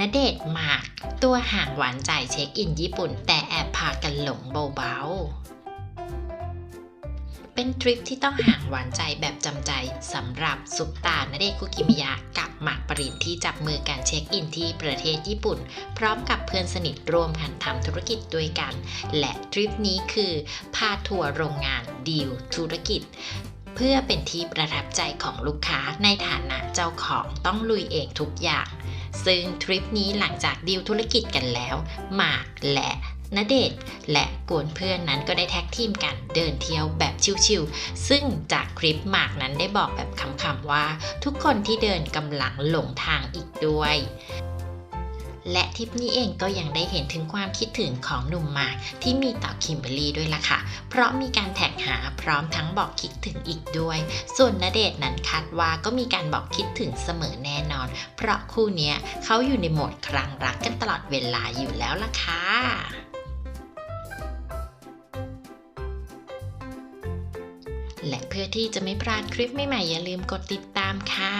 ณเดชหมาก ตัวห่างหวานใจเช็คอินญี่ปุ่น แต่แอบพากันหลงเบาๆ เป็นทริปที่ต้องห่างหวานใจแบบจำใจสำหรับซุปตาณเดชคุกิมิยะกับหมากปรินที่จับมือกันเช็คอินที่ประเทศญี่ปุ่น พร้อมกับเพื่อนสนิทร่วมกันทำธุรกิจด้วยกัน และทริปนี้คือพาทัวร์โรงงานดีลธุรกิจเพื่อเป็นที่ประทับใจของลูกค้าในฐานะเจ้าของต้องลุยเองทุกอย่าง ซึ่งทริปนี้หลังจากดีลธุรกิจกันแล้ว หมากและณเดชน์และกวนเพื่อนนั้นก็ได้แท็กทีมกันเดินเที่ยวแบบชิวๆ ซึ่งจากคลิปหมากนั้นได้บอกแบบคำๆว่า ทุกคนที่เดินกำลังหลงทางอีกด้วย และทริปนี้เองก็ยังได้เห็นถึงความคิดถึงของหนุ่มหมากที่มีต่อคิมเบอรรี่ด้วยล่ะค่ะ เพราะมีการแท็กหาพร้อมทั้งบอกคิดถึงอีกด้วย ส่วนณเดชนั้นคาดว่าก็มีการบอกคิดถึงเสมอแน่นอน เพราะคู่นี้เขาอยู่ในโหมดครั้งรักกันตลอดเวลาอยู่แล้วล่ะค่ะและเพื่อที่จะไม่พลาดคลิปใหม่ๆอย่าลืมกดติดตามค่ะ